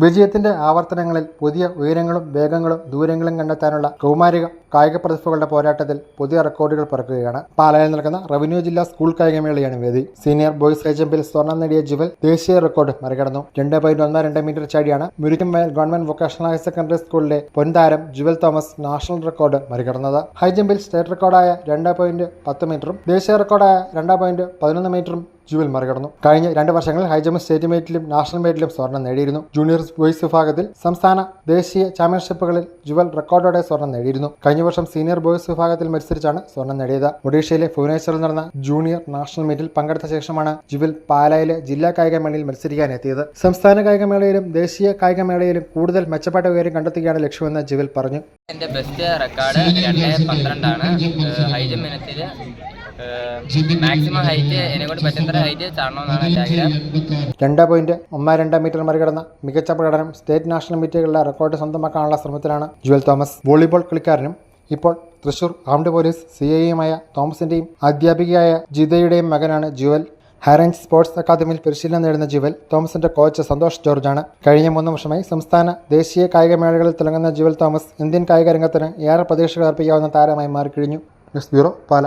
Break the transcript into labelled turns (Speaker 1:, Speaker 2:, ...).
Speaker 1: വിജയത്തിന്റെ ആവർത്തനങ്ങളിൽ പുതിയ ഉയരങ്ങളും വേഗങ്ങളും ദൂരങ്ങളും കണ്ടെത്താനുള്ള കൗമാരിക കായിക പ്രതിഭകളുടെ പോരാട്ടത്തിൽ പുതിയ റെക്കോർഡുകൾ പിറക്കുകയാണ്. പാലായിൽ നടക്കുന്ന റവന്യൂ ജില്ലാ സ്കൂൾ കായികമേളയാണ് വേദി. സീനിയർ ബോയ്സ് ഹൈ ജമ്പിൽ സ്വർണം നേടിയ ജുവൽ ദേശീയ റെക്കോർഡ് മറികടന്നു. രണ്ട് പോയിന്റ് ഒന്ന് രണ്ട് metre ചാടിയാണ് Murikkumvayal government vocational higher secondary സ്കൂളിലെ പൊൻതാരം ജുവൽ തോമസ് നാഷണൽ റെക്കോർഡ് മറികടന്നത്. ഹൈ ജമ്പിൽ സ്റ്റേറ്റ് റെക്കോർഡായ രണ്ട് പോയിന്റ് പത്ത് മീറ്ററും ദേശീയ റെക്കോർഡായ രണ്ട് പോയിന്റ് പതിനൊന്ന് മീറ്ററും ജുവൽ മറികടന്നു. കഴിഞ്ഞ രണ്ട് വർഷങ്ങളിൽ ഹൈജമ്പ് സ്റ്റേറ്റ് മീറ്റിലും നാഷണൽ മീറ്റിലും സ്വർണം നേടിയിരുന്നു. ജൂനിയർ ബോയ്സ് വിഭാഗത്തിൽ സംസ്ഥാന ദേശീയ ചാമ്പ്യൻഷിപ്പുകളിൽ ജുവൽ റെക്കോർഡോടെ സ്വർണം നേടിയിരുന്നു. കഴിഞ്ഞ വർഷം സീനിയർ ബോയ്സ് വിഭാഗത്തിൽ മത്സരിച്ചാണ് സ്വർണം നേടിയത്. ഒഡീഷയിലെ ഭുവനേശ്വറിൽ നടന്ന ജൂനിയർ നാഷണൽ മീറ്റിൽ പങ്കെടുത്ത ശേഷമാണ് ജുവൽ പാലായിലെ ജില്ലാ കായികമേളയിൽ മത്സരിക്കാനെത്തിയത്. സംസ്ഥാന കായികമേളയിലും ദേശീയ കായികമേളയിലും കൂടുതൽ മെച്ചപ്പെട്ട ഉയരം കണ്ടെത്തുകയാണ് ലക്ഷ്യമെന്ന് ജുവൽ പറഞ്ഞു.
Speaker 2: എന്റെ ബെസ്റ്റ് റെക്കോർഡ് രണ്ട് പന്ത്രണ്ടാണ്. ഹൈ ജമ്പ് ഇനത്തിൽ മാക്സിമം ഹൈറ്റ് എന്നെ പറ്റുന്ന ഹൈറ്റ് ചാടണമെന്നാണ് എന്റെ ആഗ്രഹം.
Speaker 1: രണ്ട് പോയിന്റ് ഒന്ന് രണ്ട് മീറ്റർ മറികടന്ന മികച്ച പ്രകടനം സ്റ്റേറ്റ് നാഷണൽ മീറ്റുകളിലെ റെക്കോർഡ് സ്വന്തമാക്കാനുള്ള ശ്രമത്തിലാണ് ജുവൽ തോമസ്. വോളിബോൾ കളിക്കാരനും ഇപ്പോൾ തൃശൂർ ആംഡ് പോലീസ് സി ഐയുമായ തോമസിന്റെയും അധ്യാപികയായ ജിതയുടെയും മകനാണ് ജുവൽ. ഹൈറേഞ്ച് സ്പോർട്സ് അക്കാദമിയിൽ പരിശീലനം നേടുന്ന ജുവൽ തോമസിന്റെ കോച്ച് സന്തോഷ് ജോർജാണ്. കഴിഞ്ഞ മൂന്ന് വർഷമായി സംസ്ഥാന ദേശീയ കായികമേളകളിൽ തിളങ്ങുന്ന ജുവൽ തോമസ് ഇന്ത്യൻ കായിക രംഗത്തിന് ഏറെ പ്രതീക്ഷകൾ അർപ്പിക്കാവുന്ന താരമായി മാറിക്കഴിഞ്ഞു. News bureau Pala.